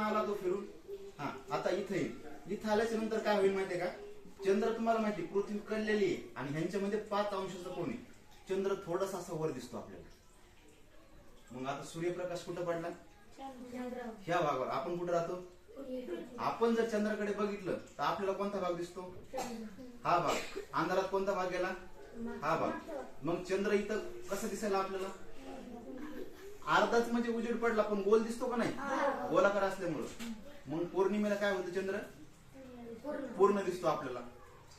आला तो फिरून हा आता इथे येईल. इथं आल्याच्यानंतर काय होईल माहितीये का? चंद्र तुम्हाला माहिती पृथ्वी कळलेली आहे आणि ह्यांच्यामध्ये पाच अंशाचा कोण आहे? चंद्र थोडासा असा वर दिसतो आपल्याला. मग आता सूर्यप्रकाश कुठं पडला? ह्या भागावर. आपण कुठं राहतो? आपण जर चंद्राकडे बघितलं तर आपल्याला कोणता भाग दिसतो? हा भाग. अंधारात कोणता भाग गेला? हा भाग. मग चंद्र इथं कसं दिसायला आपल्याला? अर्धाच म्हणजे उजेड पडला पण गोल दिसतो का नाही? गोलाकार असल्यामुळं. मग पौर्णिमेला काय होतं चंद्र? पूर्ण. दिसतो आपल्याला.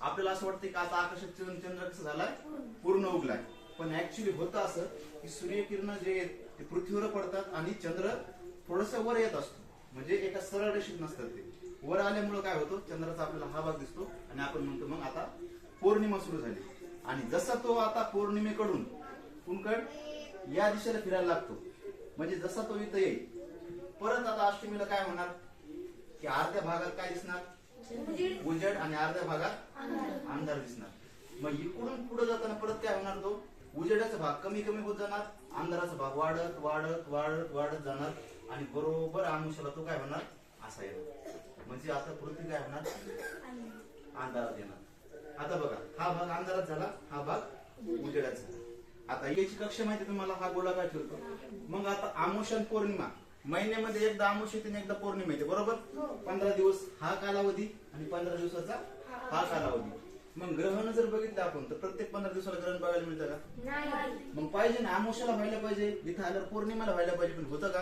आपल्याला असं वाटतं की आता आकाशात चंद्र कसं झालाय? पूर्ण उगलाय. पण ऍक्च्युली होतं असं की सूर्यकिरण जे आहेत ते पृथ्वीवर पडतात आणि चंद्र थोडस वर येत असतो. म्हणजे एका सरळ रेषेत नसतात ते. वर आल्यामुळं काय होतं? चंद्राचा आपल्याला हा भाग दिसतो आणि आपण म्हणतो मग आता पौर्णिमा सुरू झाली. आणि जसा तो आता पौर्णिमेकडून कुणकड या दिशेला फिरायला लागतो. म्हणजे जसा तो इथं येईल. परत आता अष्टमीला काय होणार? की अर्ध्या भागात काय दिसणार? उजेड आणि अर्ध्या भागात अंधार दिसणार. मग इकडून पुढे जाताना परत काय होणार तो? उजेडाचा भाग कमी कमी होत जाणार अंधाराचा भाग वाढत वाढत वाढत वाढत जाणार आणि बरोबर आमुषाला तो काय होणार? असा येणार. म्हणजे आता पृथ्वी काय होणार? अंधारात येणार. आता बघा हा भाग अंधारात झाला हा भाग उजेडात झाला. आता याची कक्षा माहिती तुम्हाला? हा गोलाकार ठेवतो मग आता आमोशन पौर्णिमा. महिन्यामध्ये एकदा आमोश येते आणि एकदा पौर्णिमा येते बरोबर? पंधरा दिवस हा कालावधी आणि पंधरा दिवसाचा हा कालावधी. मग ग्रहण जर बघितलं आपण तर प्रत्येक पंधरा दिवसाला ग्रहण बघायला मिळतं का? मग पाहिजे ना आमोशाला व्हायला पाहिजे इथं आल्यावर पौर्णिमेला व्हायला पाहिजे पण होतं का?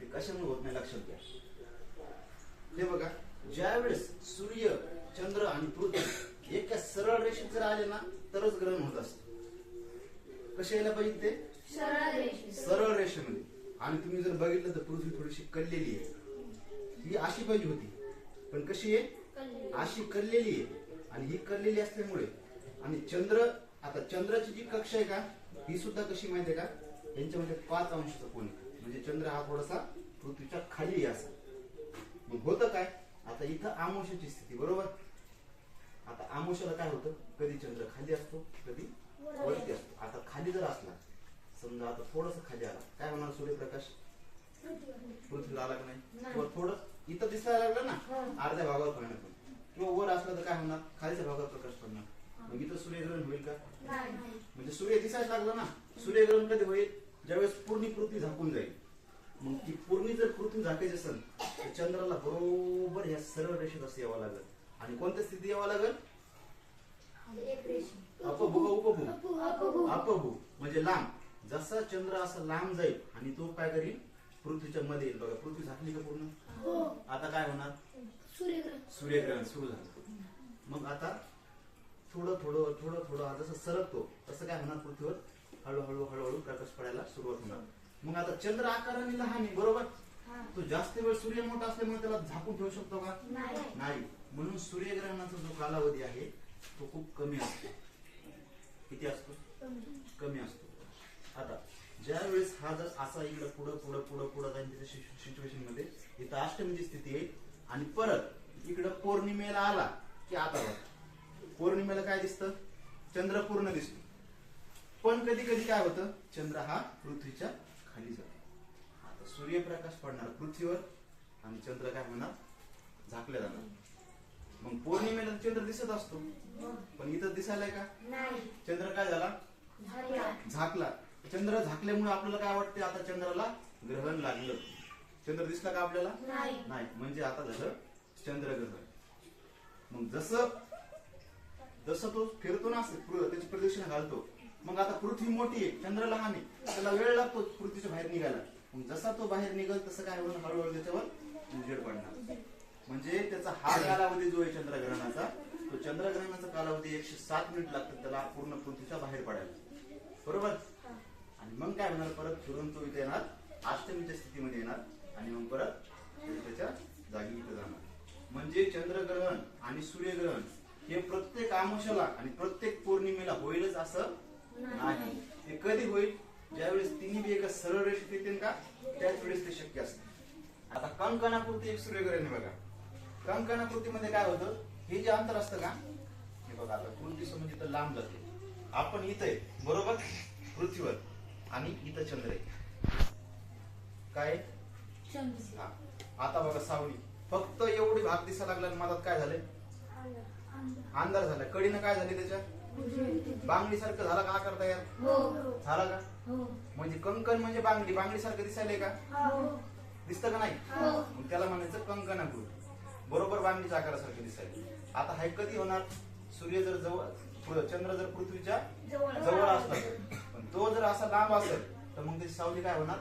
ते कशामुळे होत नाही लक्षात घ्या. हे बघा ज्यावेळेस सूर्य चंद्र आणि पृथ्वी एका सरळ रेषेत जर आले ना तरच ग्रहण होत असत. कसे यायला पाहिजे ते? सरळ रेषेमध्ये. आणि तुम्ही जर बघितलं तर पृथ्वी थोडीशी कललेली आहे. ही अशी पाहिजे होती. पण कशी आहे? अशी कललेली आहे. आणि ही कललेली असल्यामुळे आणि चंद्र आता चंद्राची जी कक्षा आहे का ही सुद्धा कशी माहिती आहे का? यांच्यामध्ये पाच अंशचा कोण म्हणजे चंद्र हा थोडासा पृथ्वीच्या खाली असा. मग होतं काय? आता इथं आमोशाची स्थिती बरोबर? आता आमोशाला काय होतं? कधी चंद्र खाली असतो कधी वरती असतो. आता खाली जर असला समजा आता थोडस खाली आला काय होणार सूर्यप्रकाश पृथ्वीला आला का नाही? थोडं इथं दिसायला लागलं ना अर्ध्या भागावर पडणार किंवा वर असलं तर काय होणार? खालच्या भागावर प्रकाश पडणार. मग इथं सूर्यग्रहण होईल का? म्हणजे सूर्य दिसायला लागला ना सूर्यग्रहण कधी होईल? ज्यावेळेस पूर्ण पृथ्वी झाकून जाईल. मग ती पूर्ण जर पृथ्वी झाकायची असेल तर चंद्राला बरोबर ह्या सरळ रेषेत असं यावं लागेल. आणि कोणत्या स्थिती यावं लागेल? अपभू उपभू अपभू. म्हणजे लांब. जसा चंद्र असा लांब जाईल आणि तो काय करील? पृथ्वीच्या मध्ये येईल. बघा पृथ्वी झाकली का पूर्ण? आता काय होणार? सूर्यग्रहण. सुरू झालं. मग आता थोडं थोडं थोडं थोडं हा जसं सरकतो तसं काय होणार पृथ्वीवर? हळूहळू हळूहळू प्रकाश पडायला सुरुवात होणार. मग आता चंद्र आकाराने लहान आहे बरोबर? तो जास्त वेळ सूर्य मोठा असल्यामुळे त्याला झाकून ठेवू शकतो का? नाही. म्हणून सूर्यग्रहणाचा जो कालावधी आहे तो खूप कमी असतो. किती असतो? कमी असतो. आता ज्या वेळेस हा जर असा इकडे पुढं पुढं पुढं पुढं जाईल त्याच्या सिच्युएशनमध्ये इथं अष्टमीची स्थिती आहे आणि परत इकडं पौर्णिमेला आला की आता पौर्णिमेला काय दिसतं? चंद्र पूर्ण दिसतो. पण कधी कधी काय होतं? चंद्र हा पृथ्वीच्या खाली जातो. आता सूर्यप्रकाश पडणार पृथ्वीवर आणि चंद्र काय होणार? झाकल्या जाणार. मग पौर्णिमेला चंद्र दिसत असतो. पण इथं दिसायलाय का? चंद्र काय झाला? झाकला. चंद्र झाकल्यामुळे आपल्याला काय वाटते? आता चंद्राला ग्रहण लागलं. चंद्र दिसला का आपल्याला? नाही. म्हणजे आता झालं चंद्रग्रहण. मग जसं जसं तो फिरतो ना असं त्याची प्रदक्षिणा घालतो मग आता पृथ्वी मोठी आहे चंद्र लहान आहे त्याला वेळ लागतो पृथ्वीच्या बाहेर निघायला. मग जसा तो बाहेर निघल तसं काय होणार हळूहळू त्याच्यावर उजेड पडणार. म्हणजे त्याचा हा कालावधी जो आहे चंद्रग्रहणाचा तो चंद्रग्रहणाचा कालावधी एकशे सात मिनिट लागतात त्याला पूर्ण पृथ्वीच्या बाहेर पडायला. बरोबर? आणि मग काय होणार? परत फिरून तो इथे येणार अष्टमीच्या स्थितीमध्ये येणार आणि मग परत त्याच्या जागी इथे जाणार. म्हणजे चंद्रग्रहण आणि सूर्यग्रहण हे प्रत्येक आमुषाला आणि प्रत्येक पौर्णिमेला होईलच असं नाही. ते कधी होईल? ज्यावेळेस तिन्ही बी एका सरळ रेषेत येतील का? त्याच वेळेस ते शक्य असतं. आता कंकणाकृती एक सूर्यग्रहण बघा. कंकणाकृतीमध्ये काय होतं? हे जे अंतर असतं का? हे बघा आता कृती समज इथं लांब जाते. आपण इथं आहे बरोबर? पृथ्वीवर. आणि इथं चंद्र आहे. काय हा. आता बघा सावली. फक्त एवढी भाग दिसायला लागला मधात काय झालंय अंधार झाला. कडीनं काय झाले त्याच्या? बांगडी सारखं झाला का आकार तयार? हो. झाला का? हो. म्हणजे कंकण म्हणजे बांगडी. बांगडी सारखं दिसायलंय का? हो. दिसतं का नाही? त्याला म्हणायचं कंकणाकृत. बरोबर बांगडीच्या आकारासारखं दिसायला. आता हाय कधी होणार? सूर्य जर जवळ चंद्र जर पृथ्वीच्या जवळ असला. पण तो जर असा लांब असेल तर मग त्याची सावली काय होणार?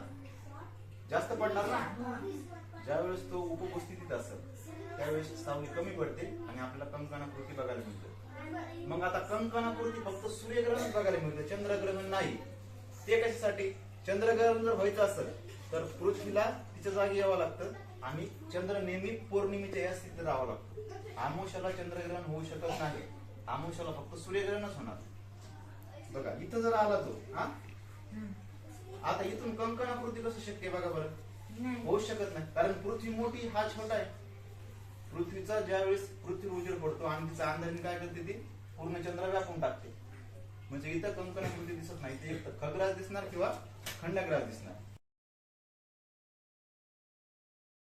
जास्त पडणार ना? ज्यावेळेस तो उपस्थितीत असेल त्यावेळेस सावली कमी पडते आणि आपल्याला कंकणाकृती बघायला मिळते. मग आता कंकणाकृती फक्त सूर्यग्रहण बघायला मिळतं चंद्रग्रहण नाही. ते कशासाठी? चंद्रग्रहण जर व्हायचं असेल तर पृथ्वीला तिच्या जागी यावं लागतं. आणि चंद्र नेहमी पौर्णिमेच्या या स्थितीत राहावं लागतं. आमोशाला चंद्रग्रहण होऊ शकत नाही. आमोशाला फक्त सूर्यग्रहणच होणार. बघा इथं जर आला तो हा? आता इथून कंकणाकृती कसं शक्य बघा बरं? होऊ शकत नाही. कारण पृथ्वी मोठी हा छोटा आहे. पृथ्वीचा ज्यावेळेस पृथ्वी उजेड पडतो आणि तिचा अंधारीने काय करते ती? पूर्ण चंद्र व्यापून टाकते. म्हणजे इथं कंकणाकृती दिसत नाही ते खग्रास दिसणार किंवा खंडग्रास दिसणार.